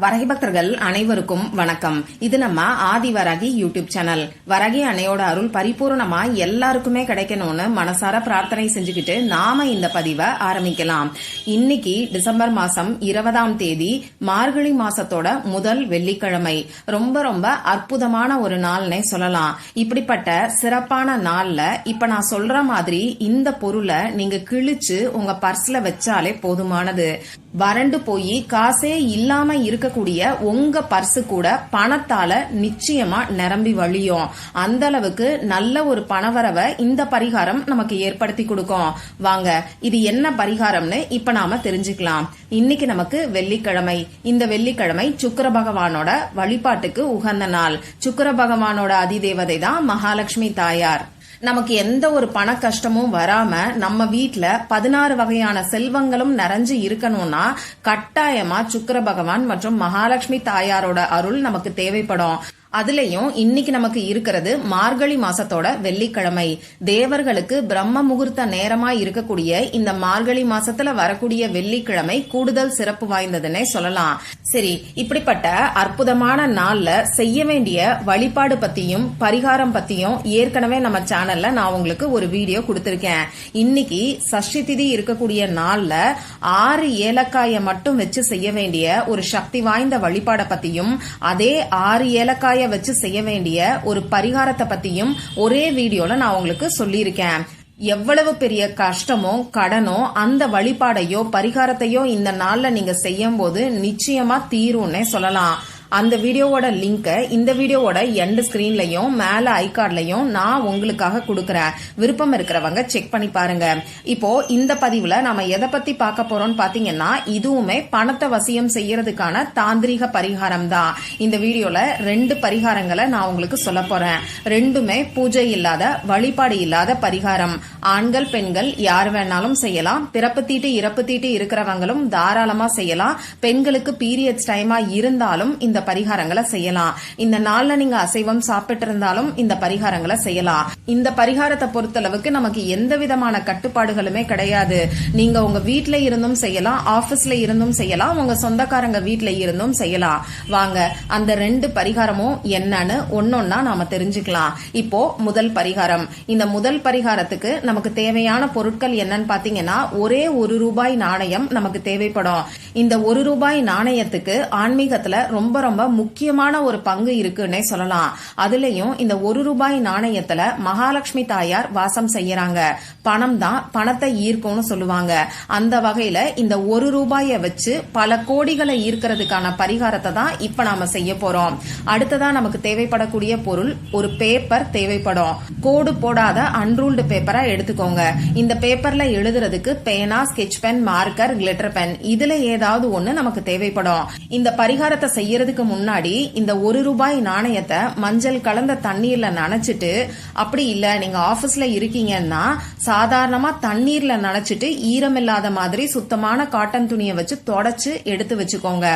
வரகி பக்தர்கள் அனைவருக்கும் வணக்கம். இது நம்ம ஆதி வரகி யூடியூப் சேனல். வரகி அணையோட அருள் பரிபூர்ணமா எல்லாருக்குமே கிடைக்கணும்னு மனசார பிரார்த்தனை செஞ்சுக்கிட்டு நாம இந்த பதிவை ஆரம்பிக்கலாம். இன்னைக்கு டிசம்பர் மாசம் இருபதாம் தேதி மார்கழி மாசத்தோட முதல் வெள்ளிக்கிழமை. ரொம்ப ரொம்ப அற்புதமான ஒரு நாள்னே சொல்லலாம். இப்படிப்பட்ட சிறப்பான நாள்ல இப்ப நான் சொல்ற மாதிரி இந்த பொருளை நீங்க கிழிச்சு உங்க பர்ஸ்ல வச்சாலே போதுமானது. வறண்டு போய் காசே இல்லாம இருக்கக்கூடிய உங்க பர்சு கூட பணத்தால நிச்சயமா நிரம்பி வழியும். அந்த அளவுக்கு நல்ல ஒரு பணவரவை இந்த பரிகாரம் நமக்கு ஏற்படுத்தி கொடுக்கும். வாங்க இது என்ன பரிகாரம்னு இப்ப நாம தெரிஞ்சுக்கலாம். இன்னைக்கு நமக்கு வெள்ளிக்கிழமை. இந்த வெள்ளிக்கிழமை சுக்கர பகவானோட வழிபாட்டுக்கு உகந்த நாள். சுக்கர பகவானோட அதிதேவதை தான் மகாலட்சுமி தாயார். நமக்கு எந்த ஒரு பண கஷ்டமும் வராம நம்ம வீட்டுல பதினாறு வகையான செல்வங்களும் நிறைஞ்சு இருக்கணும்னா கட்டாயமா சுக்கர பகவான் மற்றும் மகாலட்சுமி தாயாரோட அருள் நமக்கு தேவைப்படும். அதுலயும் இன்னைக்கு நமக்கு இருக்கிறது மார்கழி மாசத்தோட வெள்ளிக்கிழமை. தேவர்களுக்கு பிரம்ம முகூர்த்த நேரமா இருக்கக்கூடிய இந்த மார்கழி மாசத்துல வரக்கூடிய வெள்ளிக்கிழமை கூடுதல் சிறப்பு வாய்ந்ததுன்னே சொல்லலாம். சரி இப்படிப்பட்ட அற்புதமான நாள்ல செய்ய வேண்டிய வழிபாடு பத்தியும் பரிகாரம் பத்தியும் ஏற்கனவே நம்ம சேனல்ல நான் உங்களுக்கு ஒரு வீடியோ கொடுத்திருக்கேன். இன்னைக்கு சஷ்டி திதி இருக்கக்கூடிய நாள்ல ஆறு ஏலக்காயை மட்டும் வச்சு செய்ய வேண்டிய ஒரு சக்தி வாய்ந்த வழிபாட பத்தியும் அதே ஆறு ஏலக்காய வச்சு செய்ய வேண்டிய ஒரு பரிகாரத்தை பத்தியும் ஒரே வீடியோல நான் உங்களுக்கு சொல்லியிருக்கேன். எவ்வளவு பெரிய கஷ்டமோ கடனோ அந்த வழிபாடையோ பரிகாரத்தையோ இந்த நாள்ல நீங்க செய்யும் போது நிச்சயமா தீரும்னே சொல்லலாம். அந்த வீடியோவோட லிங்கை இந்த வீடியோவோட எண்ட் ஸ்கிரீன்லயும் மேல ஐகார்ட்லையும் நான் உங்களுக்காக கொடுக்கறேன். விருப்பம் இருக்கிறவங்க செக் பண்ணி பாருங்க. இப்போ இந்த பதிவுல நாம எதை பத்தி பார்க்க போறோம்னு பாத்தீங்கன்னா இதுவுமே பணத்தை வசியம் செய்யறதுக்கான தாந்திரிக பரிகாரம் தான். இந்த வீடியோல ரெண்டு பரிகாரங்களை நான் உங்களுக்கு சொல்ல போறேன். ரெண்டுமே பூஜை இல்லாத வழிபாடு இல்லாத பரிகாரம். ஆண்கள் பெண்கள் யார் வேணாலும் செய்யலாம். பிறப்பு தீட்டு இறப்பு தீட்டு இருக்கிறவங்களும் தாராளமா செய்யலாம். பெண்களுக்கு பீரியட்ஸ் டைமா இருந்தாலும் இந்த பரிகாரங்களை செய்யலாம். இந்த நாள்ல நீங்க அசைவம் சாப்பிட்டு இருந்தாலும் இந்த பரிகாரங்களை செய்யலாம். இந்த பரிகாரத்தை பொறுத்தளவுக்கு நமக்கு எந்த விதமான கட்டுப்பாடுகளுமே கிடையாது. நீங்க உங்க வீட்ல இருந்தும் செய்யலாம் ஆபீஸ்ல இருந்தும் செய்யலாம் உங்க சொந்தக்காரங்க வீட்ல இருந்தும் செய்யலாம். வாங்க அந்த ரெண்டு பரிகாரமும் என்னன்னு ஒன்னொன்னா நாம தெரிஞ்சுக்கலாம். இப்போ முதல் பரிகாரம். இந்த முதல் பரிகாரத்துக்கு நமக்கு தேவையான பொருட்கள் என்னன்னு பாத்தீங்கன்னா ஒரே ஒரு ரூபாய் நாணயம் நமக்கு தேவைப்படும். இந்த ஒரு ரூபாய் நாணயத்துக்கு ஆன்மீகத்துல ரொம்ப ரொம்ப முக்கியமான ஒரு பங்கு இருக்குன்னே சொல்லலாம். அதுலயும் இந்த ஒரு ரூபாய் நாணயத்துல மகாலட்சுமி தாயார் வாசம் செய்யறாங்க. பணம் தான் பணத்தை ஈர்க்கும்னு சொல்லுவாங்க. அந்த வகையில இந்த ஒரு ரூபாய வச்சு பல கோடிகளை ஈர்க்கிறதுக்கான பரிகாரத்தை தான் இப்ப நாம செய்ய போறோம். அடுத்ததா நமக்கு தேவைப்படக்கூடிய பொருள் ஒரு பேப்பர் தேவைப்படும். கோடு போடாத அன்ரூல்டு பேப்பரா எடுத்துக்கோங்க. இந்த பேப்பர்ல எழுதுறதுக்கு பேனா sketch pen marker glitter pen இதுல ஏதாவது ஒண்ணு நமக்கு தேவைப்படும். இந்த பரிகாரத்தை செய்யறதுக்கு முன்னாடி இந்த ஒரு ரூபாய் நாணயத்தை மஞ்சள் கலந்த தண்ணீர்ல நனைச்சிட்டு அப்படி இல்ல நீங்க ஆபீஸ்ல இருக்கீங்கன்னா சாதாரணமா தண்ணீர்ல நனைச்சிட்டு ஈரமில்லாத மாதிரி சுத்தமான காட்டன் துணியை வச்சு தொடச்சு எடுத்து வச்சுக்கோங்க.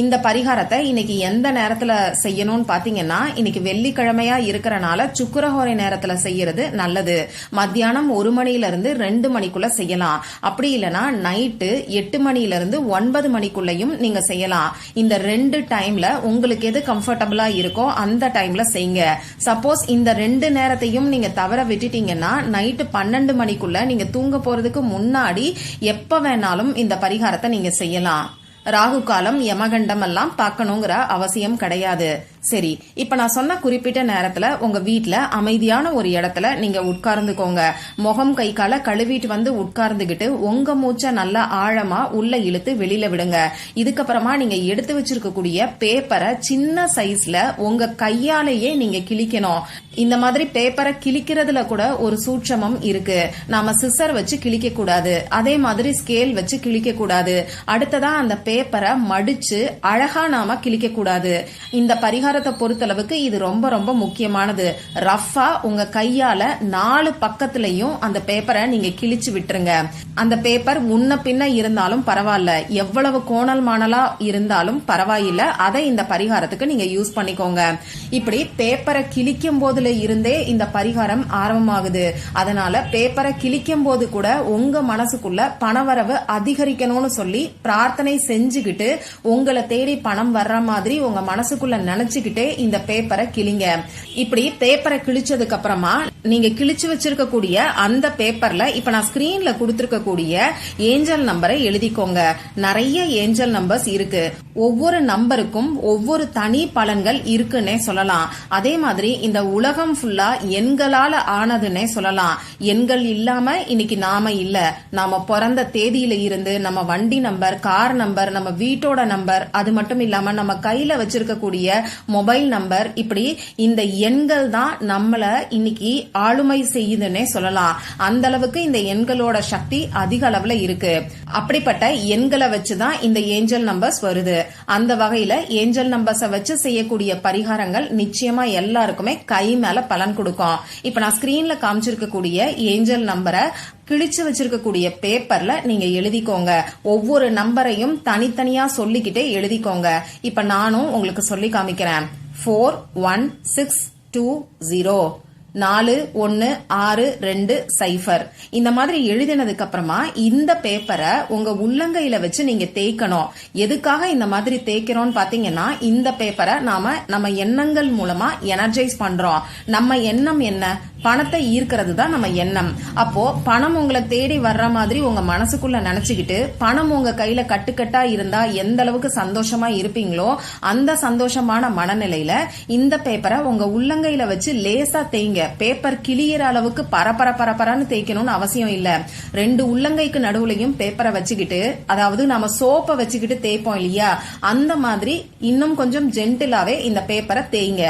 இந்த பரிகாரத்தை இன்னைக்கு எந்த நேரத்துல செய்யணும்னு பாத்தீங்கன்னா இன்னைக்கு வெள்ளிக்கிழமையா இருக்கிறனால சுக்கரஹோரை நேரத்துல செய்யறது நல்லது. மத்தியானம் ஒரு மணில இருந்து ரெண்டு மணிக்குள்ள செய்யலாம். அப்படி இல்லனா நைட்டு எட்டு மணில இருந்து ஒன்பது மணிக்குள்ளயும் நீங்க செய்யலாம். இந்த ரெண்டு டைம்ல உங்களுக்கு எது கம்ஃபர்டபுளா இருக்கோ அந்த டைம்ல செய்யுங்க. சப்போஸ் இந்த ரெண்டு நேரத்தையும் நீங்க தவற விட்டுட்டீங்கன்னா நைட்டு பன்னெண்டு மணிக்குள்ள நீங்க தூங்க போறதுக்கு முன்னாடி எப்ப வேணாலும் இந்த பரிகாரத்தை நீங்க செய்யலாம். ராகு காலம் யமகண்டம் எல்லாம் பார்க்கணுங்கிற அவசியம் கிடையாது. சரி இப்ப நான் சொன்ன குறிப்பிட்ட நேரத்துல உங்க வீட்டுல அமைதியான ஒரு இடத்துல நீங்க உட்கார்ந்துக்கோங்க. முகம் கை கால கழுவிட்டு வந்து உட்கார்ந்துகிட்டு உங்க மூச்சை நல்லா ஆழமா உள்ள இழுத்து வெளியில விடுங்க. இதுக்கப்புறமா நீங்க எடுத்து வச்சிருக்கக்கூடிய பேப்பரை சின்ன சைஸ்ல உங்க கையாலேயே நீங்க கிழிக்கணும். இந்த மாதிரி பேப்பரை கிழிக்கிறதுல கூட ஒரு சூட்சமம் இருக்கு. நாம சிசர் வச்சு கிழிக்க கூடாது அதே மாதிரி ஸ்கேல் வச்சு கிழிக்க கூடாது அடுத்ததா அந்த பேப்பரை மடிச்சு அழகா நாம கிழிக்க கூடாது இந்த பரிகாரம் பரிகாரத்தை பொறுத்தளவுக்கு இது ரொம்ப ரொம்ப முக்கியமானது. ரஃபா உங்க கையால நாலு பக்கத்துலயும் அந்த பேப்பரை நீங்க கிழிச்சு விட்டுருங்க. அந்த பேப்பர் முன்ன பின்ன இருந்தாலும் பரவாயில்ல. எவ்வளவு கோணல் மாணலா இருந்தாலும் பரவாயில்ல. அதை இந்த பரிகாரத்துக்கு நீங்க யூஸ் பண்ணிக்கோங்க. இப்படி பேப்பரை கிழிக்கும் போதுல இருந்தே இந்த பரிகாரம் ஆரம்பமாகுது. அதனால பேப்பரை கிழிக்கும் போது கூட உங்க மனசுக்குள்ள பணவரவு அதிகரிக்கணும்னு சொல்லி பிரார்த்தனை செஞ்சுக்கிட்டு உங்களை தேடி பணம் வர்ற மாதிரி உங்க மனசுக்குள்ள கிழிச்சுக்கிட்டே இந்த பேப்பரை கிழிங்க. இப்படி பேப்பரை கிழிச்சதுக்கு அப்புறமா நீங்க கிழிச்சு வச்சிருக்கக்கூடிய அந்த பேப்பர்ல இப்ப நான் ஸ்கிரீன்ல கொடுத்திருக்கக்கூடிய ஏஞ்சல் நம்பரை எழுதிக்கோங்க. நிறைய ஏஞ்சல் நம்பர்ஸ் இருக்கு. ஒவ்வொரு நம்பருக்கும் ஒவ்வொரு தனி பலன்கள் இருக்குன்னே சொல்லலாம். அதே மாதிரி இந்த உலகம் ஃபுல்லா எண்களால ஆனதுன்னே சொல்லலாம். எண்கள் இல்லாம இன்னைக்கு நாம இல்ல. நாம பிறந்த தேதியில இருந்து நம்ம வண்டி நம்பர் கார் நம்பர் நம்ம வீட்டோட நம்பர் அது மட்டும் இல்லாம நம்ம கையில வச்சிருக்கக்கூடிய மொபைல் நம்பர் இப்படி இந்த எண்கள் தான் நம்மள இன்னைக்கு ஆளுமை செய்யுதுன்னே சொல்லலாம். அந்த அளவுக்கு இந்த எண்களோட சக்தி அதிக அளவுல இருக்கு. அப்படிப்பட்ட எண்களை வச்சுதான் இந்த ஏஞ்சல் நம்பர்ஸ் வருது. அந்த வகையில ஏஞ்சல் நம்பர்ஸை வச்சு செய்யக்கூடிய பரிகாரங்கள் நிச்சயமா எல்லாருக்குமே கை மேல பலன் கொடுக்கும். இப்ப நான் ஸ்கிரீன்ல காமிச்சிருக்கக்கூடிய ஏஞ்சல் நம்பரை கிழிச்சு வச்சிருக்கக்கூடிய பேப்பர்ல நீங்க எழுதிக்கோங்க. ஒவ்வொரு நம்பரையும் தனித்தனியா சொல்லிக்கிட்டே எழுதிக்கோங்க. இப்ப நானும் உங்களுக்கு சொல்லி காமிக்கிறேன். Four one six two zero நாலு ஒன்னு ஆறு ரெண்டு சைஃபர். இந்த மாதிரி எழுதினதுக்கு அப்புறமா இந்த பேப்பரை உங்க உள்ளங்கையில வச்சு நீங்க தேய்க்கணும். எதுக்காக இந்த மாதிரி தேய்க்கிறோம்னு பாத்தீங்கன்னா இந்த பேப்பரை நாம நம்ம எண்ணங்கள் மூலமா எனர்ஜைஸ் பண்றோம். நம்ம எண்ணம் என்ன? பணத்தை ஈர்க்கிறது தான் நம்ம எண்ணம். அப்போ பணம் உங்களை தேடி வர்ற மாதிரி உங்க மனசுக்குள்ள நினைச்சுக்கிட்டு பணம் உங்க கையில கட்டுக்கட்டா இருந்தா எந்த அளவுக்கு சந்தோஷமா இருப்பீங்களோ அந்த சந்தோஷமான மனநிலையில இந்த பேப்பரை உங்க உள்ளங்கையில வச்சு லேசா தேய்ங்க. பேப்பர் கிளியிற அளவுக்கு பரபர பரபரன்னு தேய்க்கணும்னு அவசியம் இல்ல. ரெண்டு உள்ளங்கைக்கு நடுவுலையும் பேப்பரை வச்சுக்கிட்டு அதாவது நம்ம சோப்பை வச்சுக்கிட்டு தேய்ப்போம் இல்லையா? அந்த மாதிரி இன்னும் கொஞ்சம் ஜென்டிலாவே இந்த பேப்பரை தேய்ங்க.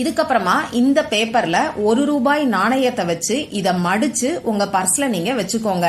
இதுக்கப்புறமா இந்த பேப்பர்ல ஒரு ரூபாய் நாணயத்தை வச்சு இத மடிச்சு உங்க பர்ஸ்ல நீங்க வச்சுக்கோங்க.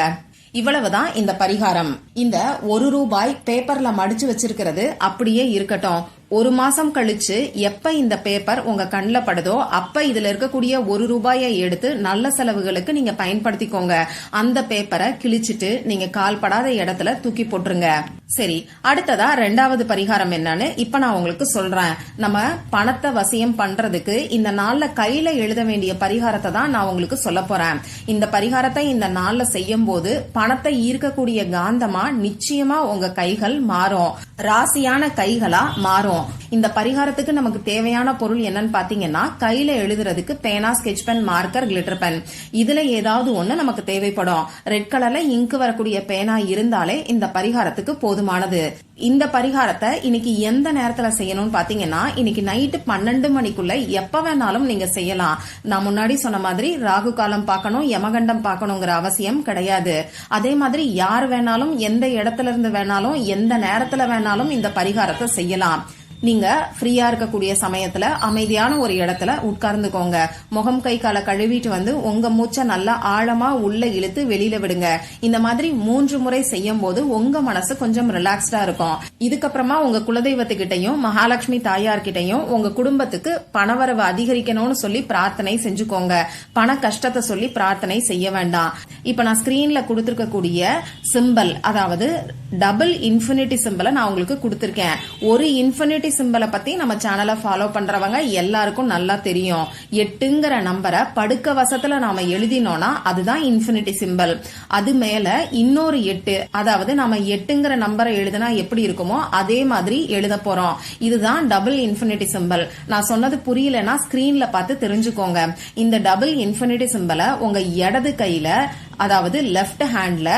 இவ்வளவுதான் இந்த பரிகாரம். இந்த ஒரு ரூபாய் பேப்பர்ல மடிச்சு வச்சிருக்கிறது அப்படியே இருக்கட்டும். ஒரு மாசம் கழிச்சு எப்ப இந்த பேப்பர் உங்க கண்ணில் படுதோ அப்ப இதுல இருக்கக்கூடிய ஒரு ரூபாயை எடுத்து நல்ல செலவுகளுக்கு நீங்க பயன்படுத்திக்கோங்க. அந்த பேப்பரை கிழிச்சிட்டு நீங்க கால்படாத இடத்துல தூக்கி போட்டுருங்க. சரி அடுத்ததா ரெண்டாவது பரிகாரம் என்னன்னு இப்ப நான் உங்களுக்கு சொல்றேன். நம்ம பணத்தை வசியம் பண்றதுக்கு இந்த நாள்ல கையில எழுத வேண்டிய பரிகாரத்தை தான் நான் உங்களுக்கு சொல்ல போறேன். இந்த பரிகாரத்தை இந்த நாள்ல செய்யும் போது பணத்தை ஈர்க்கக்கூடிய காந்தமா நிச்சயமா உங்க கைகள் மாறும். ராசியான கைகளா மாறும். இந்த பரிகாரத்துக்கு நமக்கு தேவையான பொருள் என்னன்னு பாத்தீங்கன்னா கையில எழுதுறதுக்கு பேனா sketch pen marker glitter pen இதுல ஏதாவது ஒண்ணு நமக்கு தேவைப்படும். ரெட் கலர்ல இங்கு வரக்கூடிய பேனா இருந்தாலே இந்த பரிகாரத்துக்கு போதுமானது. இந்த பரிகாரத்தை இன்னைக்கு எந்த நேரத்துல செய்யணும்னு பாத்தீங்கன்னா இன்னைக்கு நைட்டு பன்னெண்டு மணிக்குள்ள எப்ப வேணாலும் நீங்க செய்யலாம். நான் முன்னாடி சொன்ன மாதிரி ராகு காலம் பார்க்கணும் யமகண்டம் பார்க்கணுங்கிற அவசியம் கிடையாது. அதே மாதிரி யார் வேணாலும் எந்த இடத்துல இருந்து வேணாலும் எந்த நேரத்துல வேணாலும் இந்த பரிகாரத்தை செய்யலாம். நீங்க ஃப்ரீயா இருக்கக்கூடிய சமயத்துல அமைதியான ஒரு இடத்துல உட்கார்ந்துக்கோங்க. முகம் கை காலை கழுவிட்டு வந்து உங்க மூச்சை நல்லா ஆழமா உள்ள இழுத்து வெளியில விடுங்க. இந்த மாதிரி மூன்று முறை செய்யும் போது உங்க மனசு கொஞ்சம் ரிலாக்ஸ்டா இருக்கும். இதுக்கப்புறமா உங்க குலதெய்வத்துக்கிட்டையும் மகாலட்சுமி தாயார்கிட்டையும் உங்க குடும்பத்துக்கு பணவரவு அதிகரிக்கணும்னு சொல்லி பிரார்த்தனை செஞ்சுக்கோங்க. பண கஷ்டத்தை சொல்லி பிரார்த்தனை செய்ய வேண்டாம். இப்ப நான் ஸ்கிரீன்ல கொடுத்திருக்கக்கூடிய சிம்பல் அதாவது டபுள் இன்ஃபினிட்டி சிம்பலை நான் உங்களுக்கு கொடுத்திருக்கேன். ஒரு இன்ஃபினிட்டி சிம்பலை பத்தி நம்ம சேனலை ஃபாலோ பண்றவங்க எல்லாருக்கும் நல்லா தெரியும். எட்டுங்கிற நம்பரை படுக்க வசத்துல நாம எழுதினோம்னா அதுதான் இன்ஃபினிட்டி சிம்பல் அது மேல இன்னொரு எட்டு அதாவது நாம எட்டுங்கிற நம்பரை எழுதினா எப்படி இருக்குமோ அதே மாதிரி எழுத போறோம். இதுதான் டபுள் இன்ஃபினிட்டி சிம்பல் நான் சொன்னது புரியலன்னா ஸ்கிரீன்ல பார்த்து தெரிஞ்சுக்கோங்க. இந்த டபுள் இன்ஃபினிட்டி சிம்பலை உங்க இடது கையில அதாவது லெஃப்ட் ஹேண்ட்ல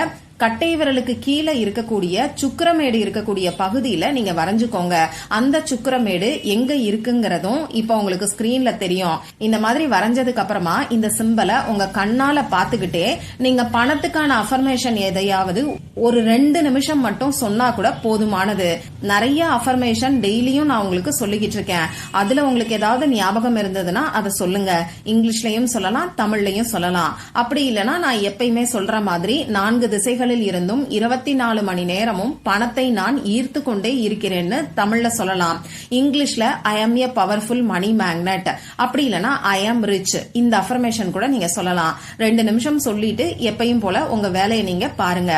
கட்டை விரலுக்கு கீழே இருக்கக்கூடிய சுக்கரமேடு இருக்கக்கூடிய பகுதியில நீங்க வரைஞ்சுக்கோங்க. அந்த சுக்கரமேடு எங்க இருக்குங்கிறதும் இப்ப உங்களுக்கு ஸ்கிரீன்ல தெரியும். இந்த மாதிரி வரைஞ்சதுக்கு அப்புறமா இந்த சிம்பலை உங்க கண்ணால பாத்துக்கிட்டே நீங்க பணத்துக்கான அஃபர்மேஷன் எதையாவது ஒரு ரெண்டு நிமிஷம் மட்டும் சொன்னா கூட போதுமானது. நிறைய அஃபர்மேஷன் டெய்லியும் நான் உங்களுக்கு சொல்லிக்கிட்டு இருக்கேன். அதுல உங்களுக்கு ஏதாவது ஞாபகம் இருந்ததுன்னா அதை சொல்லுங்க. இங்கிலீஷ்லயும் சொல்லலாம் தமிழ்லயும் சொல்லலாம். அப்படி இல்லைன்னா நான் எப்பயுமே சொல்ற மாதிரி நான்கு திசைகளில் இருந்தும் இருபத்தி நாலு மணி நேரமும் பணத்தை நான் ஈர்த்து கொண்டே இருக்கிறேன்னு தமிழ்ல சொல்லலாம். இங்கிலீஷ்ல I am a powerful money magnet அப்படி இல்லைன்னா ஐ எம் ரிச் இந்த அஃபர்மேஷன் கூட நீங்க சொல்லலாம். ரெண்டு நிமிஷம் சொல்லிட்டு எப்பயும் போல உங்க வேலையை நீங்க பாருங்க.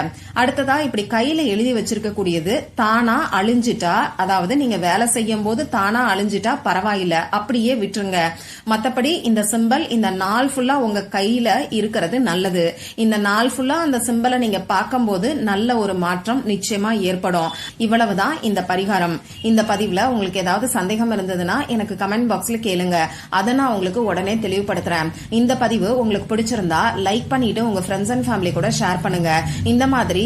அடுத்ததா இப்படி கையில எழுதி வச்சிருக்கக்கூடியது தானா அழிஞ்சிட்டா அதாவது நீங்க வேலை செய்யும் போது தானா அழிஞ்சிட்டா பரவாயில்ல அப்படியே விட்டுருங்க. மத்தபடி இந்த சிம்பல் இந்த நாள் ஃபுல்லா உங்க கையில இருக்கிறது நல்லது. இந்த நாள் ஃபுல்லா அந்த சிம்பலை நீங்க பார்க்கும்போது நல்ல ஒரு மாற்றம் நிச்சயமா ஏற்படும். இவ்வளவுதான் இந்த பரிகாரம். இந்த பதிவுல உங்களுக்கு ஏதாவது சந்தேகம் இருந்ததுன்னா எனக்கு கமெண்ட் பாக்ஸ்ல கேளுங்க. அதை நான் உங்களுக்கு உடனே தெளிவுபடுத்துறேன். இந்த பதிவு உங்களுக்கு பிடிச்சிருந்தா லைக் பண்ணிட்டு உங்க ஃப்ரெண்ட்ஸ் அண்ட் ஃபேமிலி கூட ஷேர் பண்ணுங்க. இந்த மாதிரி